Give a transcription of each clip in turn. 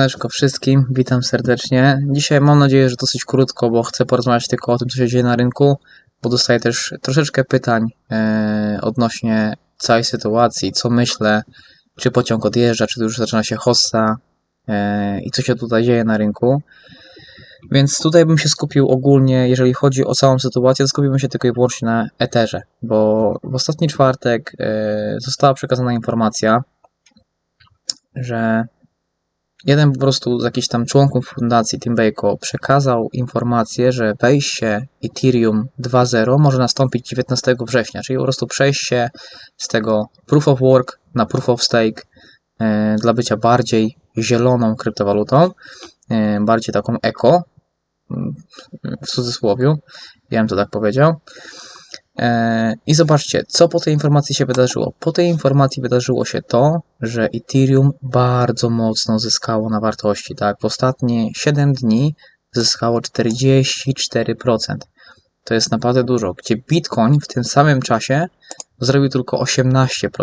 Siemaneczko wszystkim, witam serdecznie. Dzisiaj mam nadzieję, że dosyć krótko, bo chcę porozmawiać tylko o tym, co się dzieje na rynku, bo dostaję też troszeczkę pytań e, odnośnie całej sytuacji, co myślę, czy pociąg odjeżdża, czy już zaczyna się hossa e, i co się tutaj dzieje na rynku. Więc tutaj bym się skupił ogólnie, jeżeli chodzi o całą sytuację, to skupiłbym się tylko i wyłącznie na Etherze, bo w ostatni czwartek e, została przekazana informacja, że jeden po prostu z jakichś tam członków fundacji Timbeko przekazał informację, że wejście Ethereum 2.0 może nastąpić 19 września, czyli po prostu przejście z tego Proof of Work na Proof of Stake e, dla bycia bardziej zieloną kryptowalutą, e, bardziej taką eko, w cudzysłowie, ja bym to tak powiedział. E, I zobaczcie, co po tej informacji się wydarzyło. Po tej informacji wydarzyło się to, że Ethereum bardzo mocno zyskało na wartości. Tak, w ostatnie 7 dni zyskało 44%. To jest naprawdę dużo. Gdzie Bitcoin w tym samym czasie zrobił tylko 18%.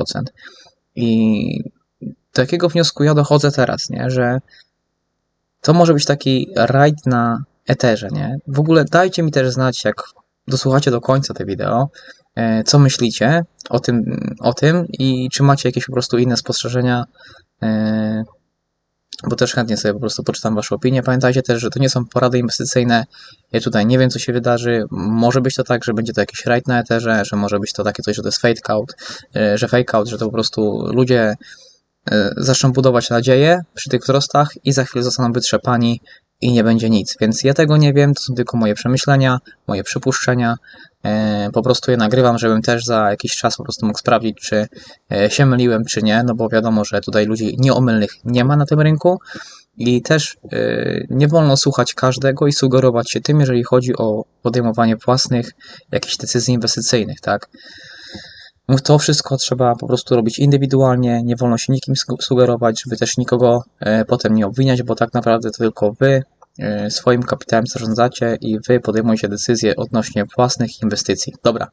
I do jakiego wniosku ja dochodzę teraz, nie? Że to może być taki rajd na Etherze, nie? W ogóle dajcie mi też znać, jak dosłuchacie do końca te wideo, e, co myślicie o tym, o tym i czy macie jakieś po prostu inne spostrzeżenia, e, bo też chętnie sobie po prostu poczytam Wasze opinie. Pamiętajcie też, że to nie są porady inwestycyjne. Ja tutaj nie wiem, co się wydarzy. Może być to tak, że będzie to jakiś raid na Etherze, że może być to takie coś, że to jest fake out, e, że fake out, że to po prostu ludzie zaczną budować nadzieję przy tych wzrostach i za chwilę zostaną wytrzepani i nie będzie nic. Więc ja tego nie wiem, to są tylko moje przemyślenia, moje przypuszczenia. E, po prostu je nagrywam, żebym też za jakiś czas po prostu mógł sprawdzić, czy e, się myliłem, czy nie, no bo wiadomo, że tutaj ludzi nieomylnych nie ma na tym rynku. I też e, nie wolno słuchać każdego i sugerować się tym, jeżeli chodzi o podejmowanie własnych jakichś decyzji inwestycyjnych, tak? To wszystko trzeba po prostu robić indywidualnie, nie wolno się nikim sugerować, żeby też nikogo potem nie obwiniać, bo tak naprawdę to tylko wy swoim kapitałem zarządzacie i wy podejmujecie decyzje odnośnie własnych inwestycji. Dobra,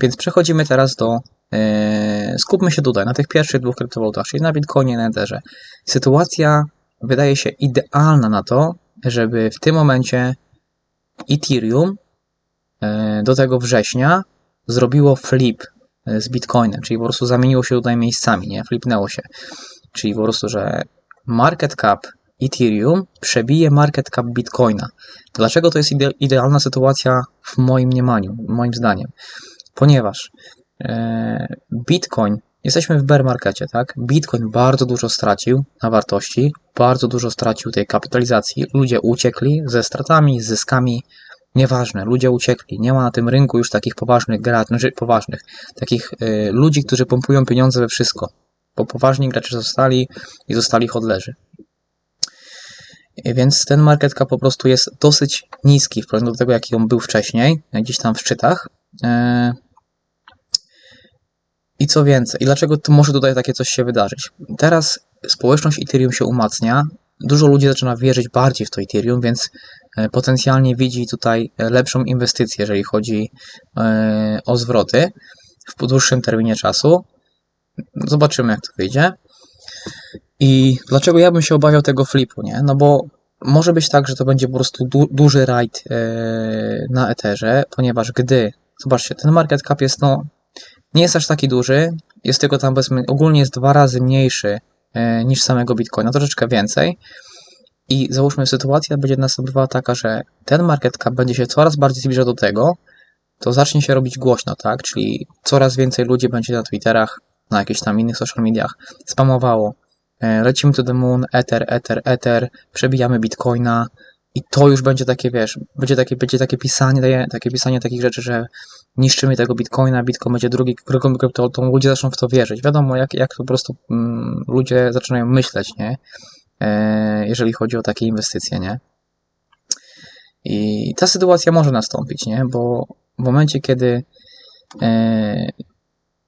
więc przechodzimy teraz do. E, skupmy się tutaj na tych pierwszych dwóch kryptowalutach, czyli na Bitcoinie i na Etherze. Sytuacja wydaje się idealna na to, żeby w tym momencie Ethereum do tego września zrobiło flip z Bitcoinem, czyli po prostu zamieniło się tutaj miejscami, nie? Flipnęło się. Czyli po prostu, że market cap Ethereum przebije market cap Bitcoina. Dlaczego to jest ide idealna sytuacja w moim mniemaniu, moim zdaniem? Ponieważ e, Bitcoin, jesteśmy w bear markecie, tak? Bitcoin bardzo dużo stracił na wartości, bardzo dużo stracił tej kapitalizacji. Ludzie uciekli ze stratami, z zyskami, Nieważne, ludzie uciekli. Nie ma na tym rynku już takich poważnych graczy, znaczy poważnych, takich y, ludzi, którzy pompują pieniądze we wszystko. Bo poważni gracze zostali i zostali hodlerzy. Więc ten market cap po prostu jest dosyć niski w porównaniu do tego, jaki on był wcześniej, gdzieś tam w szczytach. Y, I co więcej, i dlaczego to może tutaj takie coś się wydarzyć? Teraz społeczność Ethereum się umacnia, dużo ludzi zaczyna wierzyć bardziej w to Ethereum, więc e, potencjalnie widzi tutaj e, lepszą inwestycję, jeżeli chodzi e, o zwroty w dłuższym terminie czasu. Zobaczymy, jak to wyjdzie. I dlaczego ja bym się obawiał tego flipu, nie? No bo może być tak, że to będzie po prostu du duży raid na Etherze, ponieważ gdy, zobaczcie, ten market cap jest no, nie jest aż taki duży, jest tylko tam powiedzmy, ogólnie jest dwa razy mniejszy E, niż samego Bitcoina, troszeczkę więcej. I załóżmy, sytuacja będzie następowała taka, że ten market cap będzie się coraz bardziej zbliżał do tego, to zacznie się robić głośno, tak? Czyli coraz więcej ludzi będzie na Twitterach, na jakichś tam innych social mediach spamowało. E, lecimy to the moon, Ether, Ether, Ether, przebijamy Bitcoina, i to już będzie takie, wiesz, będzie takie, będzie takie pisanie, takie pisanie takich rzeczy, że niszczymy tego bitcoina, bitcoin będzie drugi, drugą kryptowalutą, ludzie zaczną w to wierzyć. Wiadomo, jak, jak po prostu mm, ludzie zaczynają myśleć, nie? E, jeżeli chodzi o takie inwestycje, nie? I ta sytuacja może nastąpić, nie? Bo w momencie, kiedy e,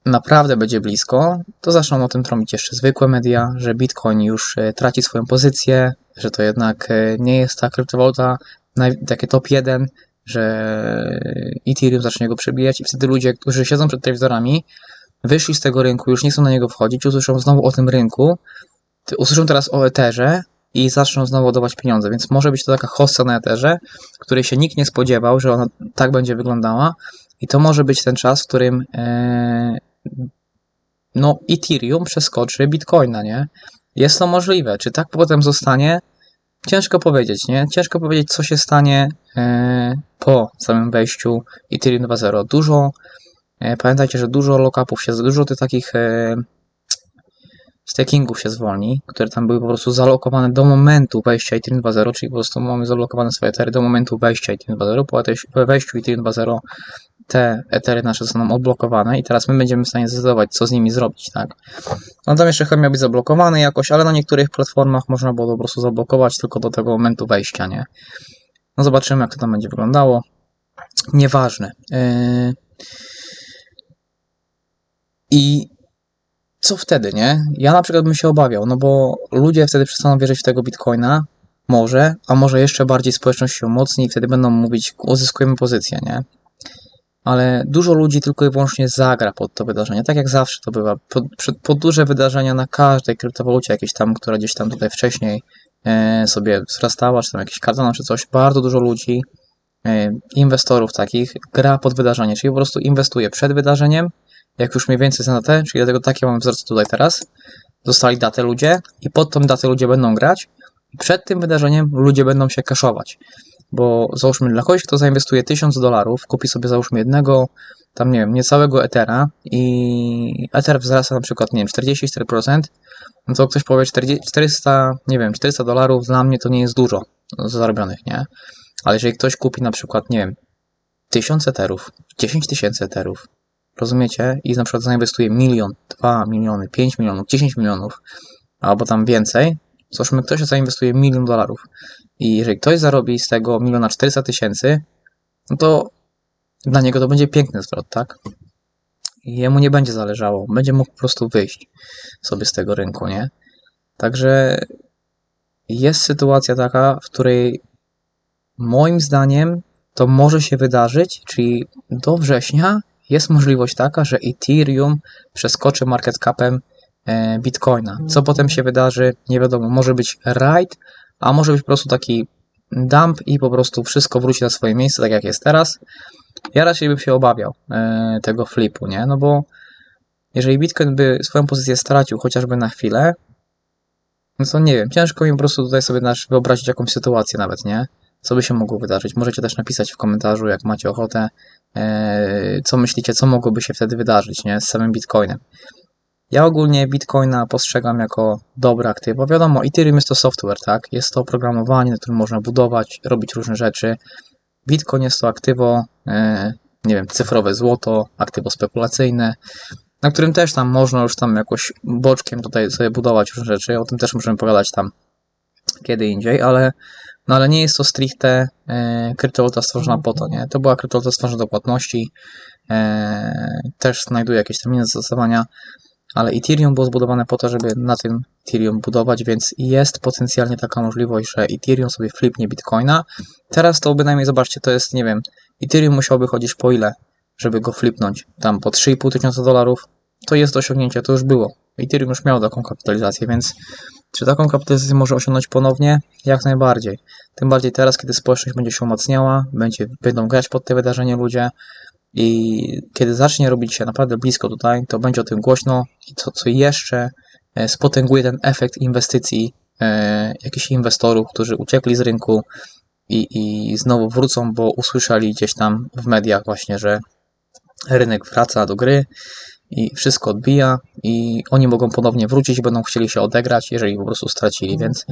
naprawdę będzie blisko, to zaczną o tym trąbić jeszcze zwykłe media, że Bitcoin już e, traci swoją pozycję, że to jednak e, nie jest ta kryptowaluta takie top 1, że Ethereum zacznie go przebijać i wtedy ludzie, którzy siedzą przed telewizorami, wyszli z tego rynku, już nie chcą na niego wchodzić, usłyszą znowu o tym rynku, usłyszą teraz o Etherze i zaczną znowu ładować pieniądze, więc może być to taka hossa na Etherze, której się nikt nie spodziewał, że ona tak będzie wyglądała. I to może być ten czas, w którym e, no Ethereum przeskoczy Bitcoina, nie? Jest to możliwe. Czy tak potem zostanie? Ciężko powiedzieć, nie? Ciężko powiedzieć, co się stanie e, po samym wejściu Ethereum 2.0. Dużo, e, pamiętajcie, że dużo lockupów się, dużo tych takich e, stakingów się zwolni, które tam były po prostu zalokowane do momentu wejścia Ethereum 2.0, czyli po prostu mamy zablokowane swoje etery do momentu wejścia Ethereum 2.0. Po tej- Po wejściu Ethereum 2.0 te etery nasze zostaną odblokowane i teraz my będziemy w stanie zdecydować, co z nimi zrobić, tak? No tam jeszcze chyba miał być zablokowany jakoś, ale na niektórych platformach można było po prostu zablokować tylko do tego momentu wejścia, nie? No zobaczymy, jak to tam będzie wyglądało. Nieważne. Yy... I co wtedy, nie? Ja na przykład bym się obawiał, no bo ludzie wtedy przestaną wierzyć w tego bitcoina, może, a może jeszcze bardziej społeczność się umocni i wtedy będą mówić, uzyskujemy pozycję, nie? Ale dużo ludzi tylko i wyłącznie zagra pod to wydarzenie, tak jak zawsze to bywa. Pod, pod duże wydarzenia na każdej kryptowalucie jakiejś tam, która gdzieś tam tutaj wcześniej e, sobie wzrastała, czy tam jakiś Cardano, czy coś, bardzo dużo ludzi, e, inwestorów takich, gra pod wydarzenie, czyli po prostu inwestuje przed wydarzeniem, jak już mniej więcej zna datę, czyli dlatego takie mamy wzrost tutaj teraz, dostali datę ludzie i pod tą datę ludzie będą grać. Przed tym wydarzeniem ludzie będą się kaszować bo załóżmy dla kogoś, kto zainwestuje 1000 dolarów, kupi sobie załóżmy jednego, tam nie wiem, niecałego Ethera i Ether wzrasta na przykład, nie wiem, 44%, no to ktoś powie 40, 400, nie wiem, 400 dolarów dla mnie to nie jest dużo zarobionych, nie? Ale jeżeli ktoś kupi na przykład, nie wiem, 1000 Etherów, 10 tysięcy Etherów, rozumiecie? I na przykład zainwestuje milion, 2 miliony, 5 milionów, 10 milionów, albo tam więcej, załóżmy ktoś zainwestuje milion dolarów, i jeżeli ktoś zarobi z tego miliona 400 tysięcy, no to dla niego to będzie piękny zwrot, tak? Jemu nie będzie zależało, będzie mógł po prostu wyjść sobie z tego rynku, nie? Także jest sytuacja taka, w której moim zdaniem to może się wydarzyć, czyli do września jest możliwość taka, że Ethereum przeskoczy market capem Bitcoina. Co potem się wydarzy, nie wiadomo. Może być raid, a może być po prostu taki dump i po prostu wszystko wróci na swoje miejsce, tak jak jest teraz. Ja raczej bym się obawiał e, tego flipu, nie? No bo jeżeli Bitcoin by swoją pozycję stracił chociażby na chwilę, no to nie wiem, ciężko mi po prostu tutaj sobie nasz wyobrazić jakąś sytuację nawet, nie? Co by się mogło wydarzyć? Możecie też napisać w komentarzu, jak macie ochotę, e, co myślicie, co mogłoby się wtedy wydarzyć, nie? Z samym Bitcoinem. Ja ogólnie Bitcoina postrzegam jako dobre aktywo. Wiadomo, Ethereum jest to software, tak? Jest to oprogramowanie, na którym można budować, robić różne rzeczy. Bitcoin jest to aktywo, e, nie wiem, cyfrowe złoto, aktywo spekulacyjne, na którym też tam można już tam jakoś boczkiem tutaj sobie budować różne rzeczy. O tym też możemy pogadać tam kiedy indziej, ale, no ale nie jest to stricte e, kryptowaluta stworzona po to, nie? To była kryptowaluta stworzona do płatności, e, też znajduje jakieś terminy zastosowania, ale Ethereum było zbudowane po to, żeby na tym Ethereum budować, więc jest potencjalnie taka możliwość, że Ethereum sobie flipnie Bitcoina. Teraz to bynajmniej, zobaczcie, to jest, nie wiem, Ethereum musiałby chodzić po ile, żeby go flipnąć? Tam po 3,5 tysiąca dolarów. To jest do osiągnięcia, to już było. Ethereum już miał taką kapitalizację, więc czy taką kapitalizację może osiągnąć ponownie? Jak najbardziej. Tym bardziej teraz, kiedy społeczność będzie się umacniała, będzie, będą grać pod te wydarzenia ludzie, i kiedy zacznie robić się naprawdę blisko tutaj, to będzie o tym głośno i to, co jeszcze e, spotęguje ten efekt inwestycji e, jakichś inwestorów, którzy uciekli z rynku i, i znowu wrócą, bo usłyszeli gdzieś tam w mediach właśnie, że rynek wraca do gry i wszystko odbija i oni mogą ponownie wrócić, będą chcieli się odegrać, jeżeli po prostu stracili, więc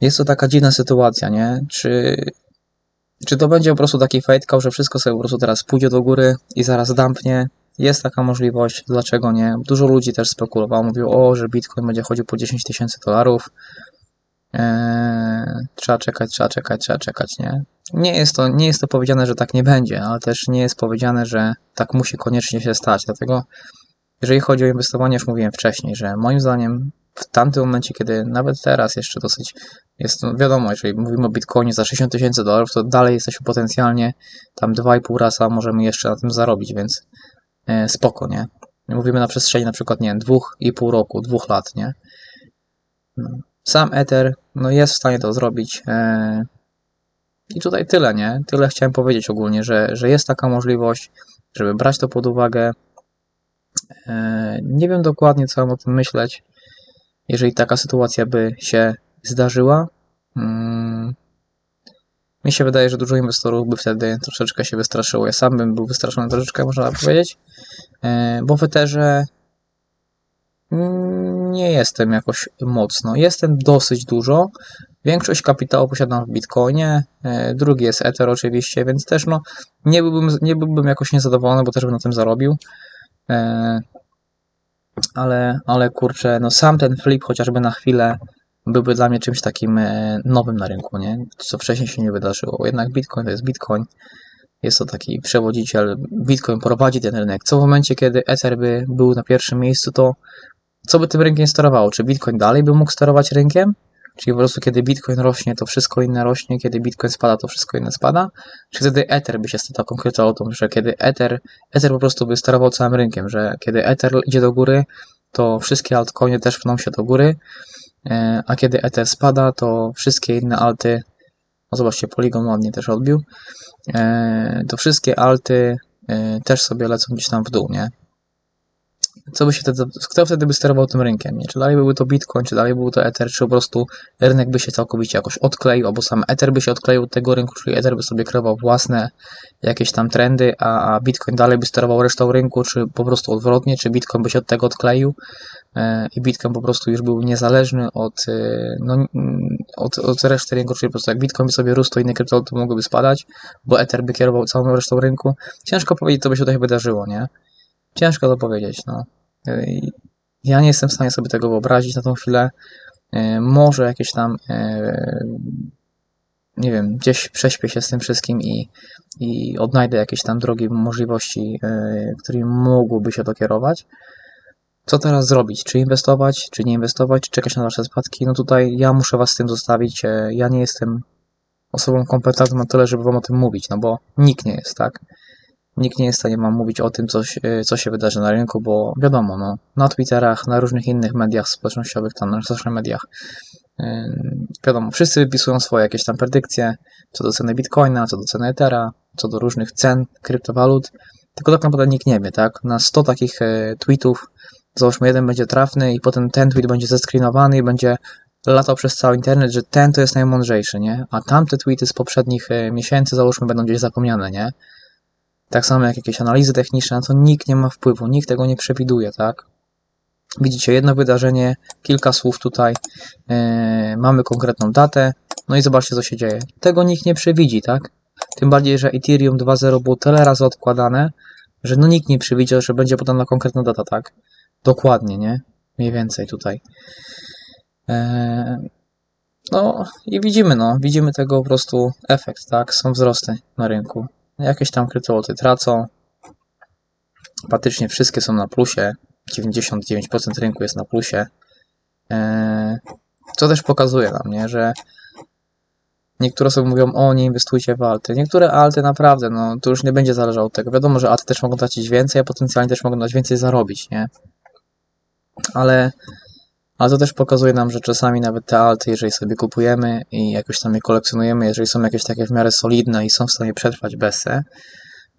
jest to taka dziwna sytuacja, nie? Czy czy to będzie po prostu taki fade że wszystko sobie po prostu teraz pójdzie do góry i zaraz dampnie? Jest taka możliwość, dlaczego nie? Dużo ludzi też spekulowało, mówił, o, że Bitcoin będzie chodził po 10 tysięcy dolarów. Eee, trzeba czekać, trzeba czekać, trzeba czekać, nie? Nie jest, to, nie jest to powiedziane, że tak nie będzie, ale też nie jest powiedziane, że tak musi koniecznie się stać. Dlatego, jeżeli chodzi o inwestowanie, już mówiłem wcześniej, że moim zdaniem w tamtym momencie, kiedy nawet teraz jeszcze dosyć jest, no wiadomo, jeżeli mówimy o Bitcoinie za 60 tysięcy dolarów, to dalej jesteśmy potencjalnie tam 2,5 rasa możemy jeszcze na tym zarobić, więc e, spoko, nie? Mówimy na przestrzeni na przykład, nie wiem, 2,5 roku, 2 lat, nie? No. sam Ether no jest w stanie to zrobić. E, I tutaj tyle, nie? Tyle chciałem powiedzieć ogólnie, że, że jest taka możliwość, żeby brać to pod uwagę. E, Nie wiem dokładnie, co mam o tym myśleć, jeżeli taka sytuacja by się zdarzyła. Mm, Mi się wydaje, że dużo inwestorów by wtedy troszeczkę się wystraszyło. Ja sam bym był wystraszony troszeczkę, można powiedzieć, E, bo w Etherze mm, nie jestem jakoś mocno. Jestem dosyć dużo. Większość kapitału posiadam w Bitcoinie, e, drugi jest Ether oczywiście, więc też no, nie byłbym, nie byłbym jakoś niezadowolony, bo też bym na tym zarobił. Ale, ale kurczę, no sam ten flip chociażby na chwilę byłby dla mnie czymś takim e, nowym na rynku, nie? Co wcześniej się nie wydarzyło. Jednak Bitcoin to jest Bitcoin. Jest to taki przewodziciel. Bitcoin prowadzi ten rynek. Co w momencie, kiedy Ether by był na pierwszym miejscu, to co by tym rynkiem sterowało? Czy Bitcoin dalej by mógł sterować rynkiem? Czyli po prostu kiedy Bitcoin rośnie, to wszystko inne rośnie, kiedy Bitcoin spada, to wszystko inne spada? Czy wtedy Ether by się stał konkretował tą, że kiedy Ether, Ether po prostu by sterował całym rynkiem, że kiedy Ether idzie do góry, to wszystkie altcoiny też pną się do góry, e, a kiedy Ether spada, to wszystkie inne alty, no zobaczcie, Polygon ładnie też odbił, e, to wszystkie alty e, też sobie lecą gdzieś tam w dół, nie? Co by się wtedy, kto wtedy by sterował tym rynkiem, nie? Czy dalej byłby to Bitcoin, czy dalej byłby to Ether, czy po prostu rynek by się całkowicie jakoś odkleił, albo sam Ether by się odkleił od tego rynku, czyli Ether by sobie kreował własne jakieś tam trendy, a, a Bitcoin dalej by sterował resztą rynku, czy po prostu odwrotnie, czy Bitcoin by się od tego odkleił e, i Bitcoin po prostu już był niezależny od, e, no, od, od reszty rynku, czyli po prostu jak Bitcoin by sobie rósł, to inne kryptowaluty mogłyby spadać, bo Ether by kierował całą resztą rynku. Ciężko powiedzieć, co by się tutaj wydarzyło, nie? Ciężko to powiedzieć, no. Ja nie jestem w stanie sobie tego wyobrazić na tą chwilę. E, Może jakieś tam, e, nie wiem, gdzieś prześpię się z tym wszystkim i, i odnajdę jakieś tam drogi, możliwości, e, którymi mogłoby się to kierować. Co teraz zrobić? Czy inwestować, czy nie inwestować, czy czekać na dalsze spadki? No tutaj ja muszę Was z tym zostawić. Ja nie jestem osobą kompetentną na tyle, żeby Wam o tym mówić, no bo nikt nie jest, tak? Nikt nie jest w stanie wam mówić o tym, co się, co się wydarzy na rynku, bo wiadomo, no, na Twitterach, na różnych innych mediach społecznościowych, tam na social mediach, yy, wiadomo, wszyscy wypisują swoje jakieś tam predykcje co do ceny Bitcoina, co do ceny Ethera, co do różnych cen kryptowalut, tylko tak naprawdę nikt nie wie, tak? Na 100 takich e, tweetów, załóżmy jeden będzie trafny i potem ten tweet będzie zescreenowany i będzie latał przez cały internet, że ten to jest najmądrzejszy, nie? A tamte tweety z poprzednich e, miesięcy, załóżmy, będą gdzieś zapomniane, nie? Tak samo jak jakieś analizy techniczne, na to nikt nie ma wpływu, nikt tego nie przewiduje, tak? Widzicie, jedno wydarzenie, kilka słów tutaj, yy, mamy konkretną datę, no i zobaczcie, co się dzieje. Tego nikt nie przewidzi, tak? Tym bardziej, że Ethereum 2.0 było tyle razy odkładane, że no nikt nie przewidział, że będzie podana konkretna data, tak? Dokładnie, nie? Mniej więcej tutaj. Yy, no i widzimy, no, widzimy tego po prostu efekt, tak? Są wzrosty na rynku. Jakieś tam kryptowaluty tracą. Praktycznie wszystkie są na plusie. 99% rynku jest na plusie. Eee, Co też pokazuje nam, nie, że niektóre osoby mówią, o nie inwestujcie w alty. Niektóre alty naprawdę, no to już nie będzie zależało od tego. Wiadomo, że alty też mogą tracić więcej, a potencjalnie też mogą dać więcej zarobić, nie? Ale, ale to też pokazuje nam, że czasami nawet te alty, jeżeli sobie kupujemy i jakoś tam je kolekcjonujemy, jeżeli są jakieś takie w miarę solidne i są w stanie przetrwać BESE,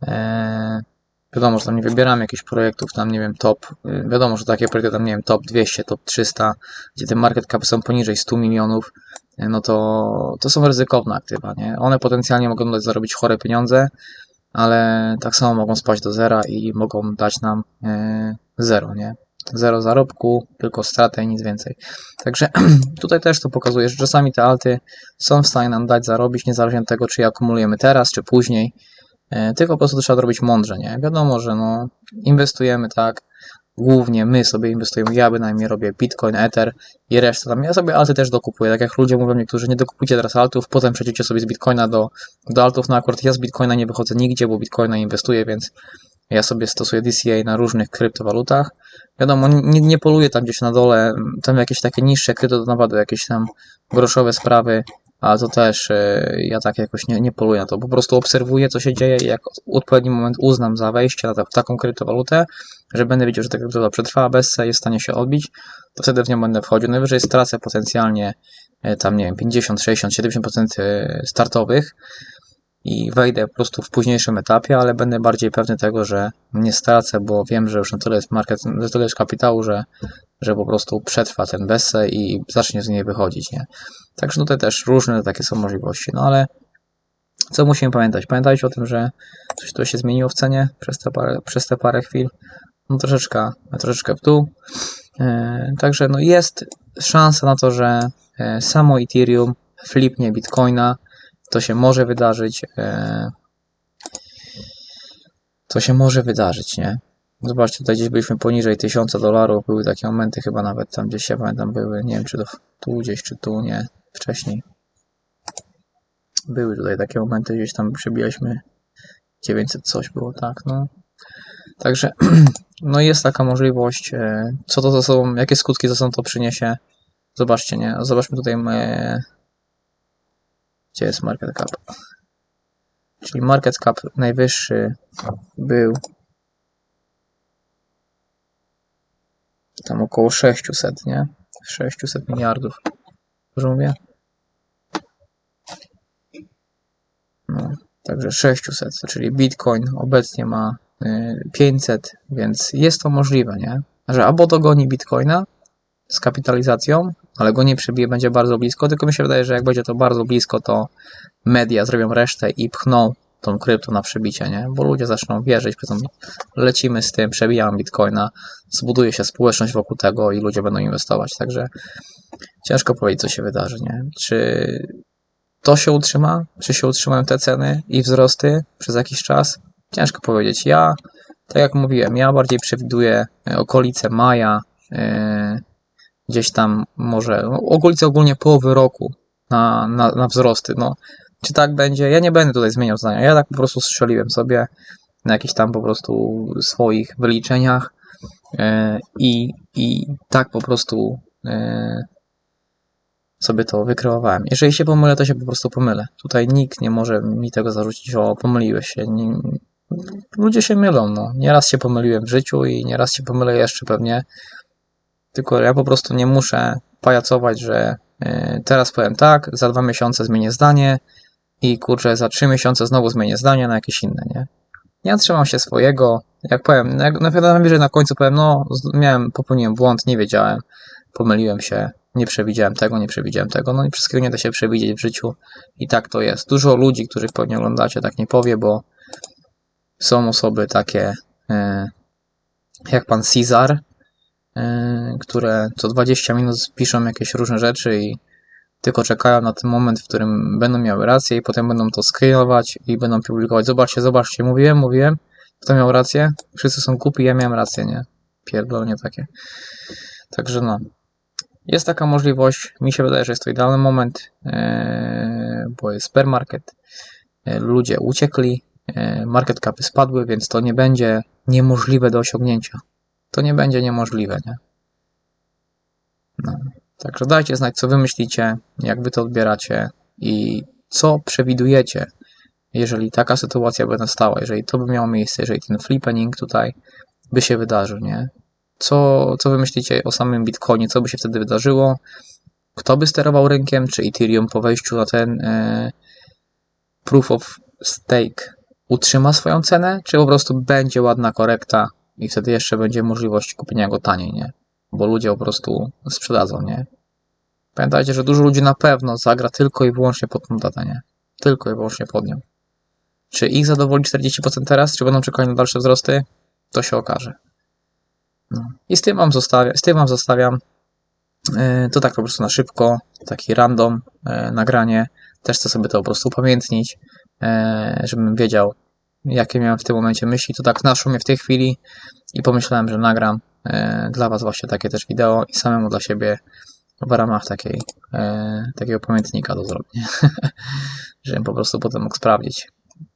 e, wiadomo, że tam nie wybieramy jakichś projektów, tam nie wiem, top, y, wiadomo, że takie projekty tam, nie wiem, top 200, top 300, gdzie te market capy są poniżej 100 milionów, y, no to, to są ryzykowne aktywa, nie? One potencjalnie mogą dać zarobić chore pieniądze, ale tak samo mogą spaść do zera i mogą dać nam e, zero, nie? Zero zarobku, tylko stratę i nic więcej. Także tutaj też to pokazuje, że czasami te alty są w stanie nam dać zarobić, niezależnie od tego, czy je akumulujemy teraz, czy później. E, Tylko po prostu to trzeba robić mądrze, nie? Wiadomo, że no, inwestujemy tak, głównie my sobie inwestujemy, ja bynajmniej robię Bitcoin, Ether i resztę tam. Ja sobie alty też dokupuję, tak jak ludzie mówią niektórzy, nie dokupujcie teraz altów, potem przejdziecie sobie z Bitcoina do, do altów, no akurat ja z Bitcoina nie wychodzę nigdzie, bo Bitcoina inwestuję, więc ja sobie stosuję DCA na różnych kryptowalutach. Wiadomo, nie, nie poluję tam gdzieś na dole, tam jakieś takie niższe krypto, to naprawdę jakieś tam groszowe sprawy, ale to też e, ja tak jakoś nie, nie poluję na to. Po prostu obserwuję, co się dzieje i jak odpowiedni moment uznam za wejście na ta, taką kryptowalutę, że będę wiedział, że ta kryptowaluta przetrwała bez jest w stanie się odbić, to wtedy w nią będę wchodził. Najwyżej stracę potencjalnie e, tam, nie wiem, 50, 60, 70% e, startowych i wejdę po prostu w późniejszym etapie, ale będę bardziej pewny tego, że nie stracę, bo wiem, że już na tyle jest market, na tyle jest kapitału, że, że po prostu przetrwa ten besse i zacznie z niej wychodzić, nie? Także tutaj też różne takie są możliwości, no ale co musimy pamiętać? Pamiętajcie o tym, że coś tu się zmieniło w cenie przez te parę, przez te parę chwil, no troszeczkę, troszeczkę w dół. E, także no jest szansa na to, że e, samo Ethereum flipnie Bitcoina, to się może wydarzyć. E, to się może wydarzyć, nie? Zobaczcie, tutaj gdzieś byliśmy poniżej 1000 dolarów, były takie momenty chyba nawet tam gdzieś się pamiętam były, nie wiem czy to tu gdzieś, czy tu, nie, wcześniej. Były tutaj takie momenty, gdzieś tam przebijaliśmy 900 coś było, tak, no. Także, no jest taka możliwość, e, co to za sobą, jakie skutki za sobą to przyniesie. Zobaczcie, nie, zobaczmy tutaj moje, gdzie jest market cap. Czyli market cap najwyższy był tam około 600, nie? 600 miliardów. Dobrze mówię? No, także 600, czyli Bitcoin obecnie ma 500, y, więc jest to możliwe, nie? Że albo dogoni Bitcoina z kapitalizacją, ale go nie przebije, będzie bardzo blisko, tylko mi się wydaje, że jak będzie to bardzo blisko, to media zrobią resztę i pchną tą krypto na przebicie, nie? Bo ludzie zaczną wierzyć, powiedzą, lecimy z tym, przebijamy bitcoina, zbuduje się społeczność wokół tego i ludzie będą inwestować, także ciężko powiedzieć, co się wydarzy, nie? Czy to się utrzyma? Czy się utrzymają te ceny i wzrosty przez jakiś czas? Ciężko powiedzieć. Ja, tak jak mówiłem, ja bardziej przewiduję e, okolice maja, yy, gdzieś tam może, no, okolice ogólnie połowy roku na, na, na wzrosty, no czy tak będzie? Ja nie będę tutaj zmieniał zdania. Ja tak po prostu strzeliłem sobie na jakichś tam po prostu swoich wyliczeniach e, i, i tak po prostu e, sobie to wykreowałem. Jeżeli się pomylę, to się po prostu pomylę. Tutaj nikt nie może mi tego zarzucić, o pomyliłeś się. Nie, ludzie się mylą, no. Nieraz się pomyliłem w życiu i nieraz się pomylę jeszcze pewnie. Tylko ja po prostu nie muszę pajacować, że e, teraz powiem tak, za dwa miesiące zmienię zdanie, i kurczę, za trzy miesiące znowu zmienię zdanie na jakieś inne, nie? Ja trzymam się swojego, jak powiem, jak, na pewno że na końcu powiem, no, miałem, popełniłem błąd, nie wiedziałem, pomyliłem się, nie przewidziałem tego, nie przewidziałem tego, no i wszystkiego nie da się przewidzieć w życiu i tak to jest. Dużo ludzi, których pewnie oglądacie, tak nie powie, bo są osoby takie e, jak pan Cezar, które co 20 minut piszą jakieś różne rzeczy i tylko czekają na ten moment, w którym będą miały rację i potem będą to screenować i będą publikować. Zobaczcie, zobaczcie, mówiłem, mówiłem, kto miał rację? Wszyscy są kupi, ja miałem rację, nie? Pierdolnie takie. Także no. Jest taka możliwość, mi się wydaje, że jest to idealny moment, e, bo jest bear market, e, ludzie uciekli, e, market capy spadły, więc to nie będzie niemożliwe do osiągnięcia. To nie będzie niemożliwe, nie? No. Także dajcie znać, co wy myślicie, jak wy to odbieracie i co przewidujecie, jeżeli taka sytuacja by nastała, jeżeli to by miało miejsce, jeżeli ten flippening tutaj by się wydarzył, nie? Co, co wy myślicie o samym Bitcoinie, co by się wtedy wydarzyło? Kto by sterował rynkiem? Czy Ethereum po wejściu na ten e, proof of stake utrzyma swoją cenę, czy po prostu będzie ładna korekta i wtedy jeszcze będzie możliwość kupienia go taniej, nie? bo ludzie po prostu sprzedadzą, nie? Pamiętajcie, że dużo ludzi na pewno zagra tylko i wyłącznie pod tą datę, nie? Tylko i wyłącznie pod nią. Czy ich zadowoli 40% teraz, czy będą czekali na dalsze wzrosty? To się okaże. No. I z tym wam zostawiam. Z tym wam zostawiam. Yy, to tak po prostu na szybko, taki random yy, nagranie. Też chcę sobie to po prostu upamiętnić, yy, żebym wiedział, jakie miałem w tym momencie myśli. To tak naszło mnie w tej chwili i pomyślałem, że nagram E, dla Was właśnie takie też wideo i samemu dla siebie w ramach takiej, e, takiego pamiętnika to zrobię, żebym po prostu potem mógł sprawdzić,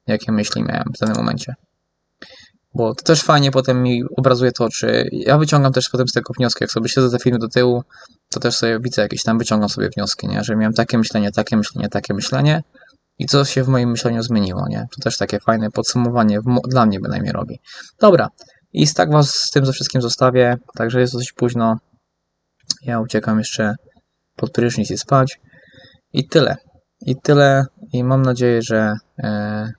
jakie myśli miałem w danym momencie. bo to też fajnie potem mi obrazuje to, czy ja wyciągam też potem z tego wnioski, jak sobie siedzę te filmy do tyłu, to też sobie widzę jakieś tam, wyciągam sobie wnioski, nie, że miałem takie myślenie, takie myślenie, takie myślenie i co się w moim myśleniu zmieniło, nie, to też takie fajne podsumowanie, dla mnie bynajmniej robi. Dobra, i z tak was z tym ze wszystkim zostawię, także jest dosyć późno, ja uciekam jeszcze pod prysznic i spać i tyle, i tyle i mam nadzieję, że e,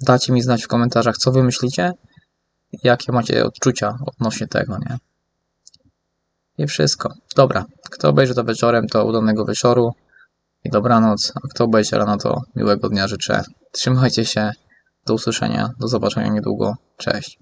dacie mi znać w komentarzach, co wy myślicie, jakie macie odczucia odnośnie tego, nie? I wszystko. Dobra, kto obejrzy to wieczorem, to udanego wieczoru i dobranoc, a kto obejrzy rano, to miłego dnia życzę. Trzymajcie się, do usłyszenia, do zobaczenia niedługo, cześć.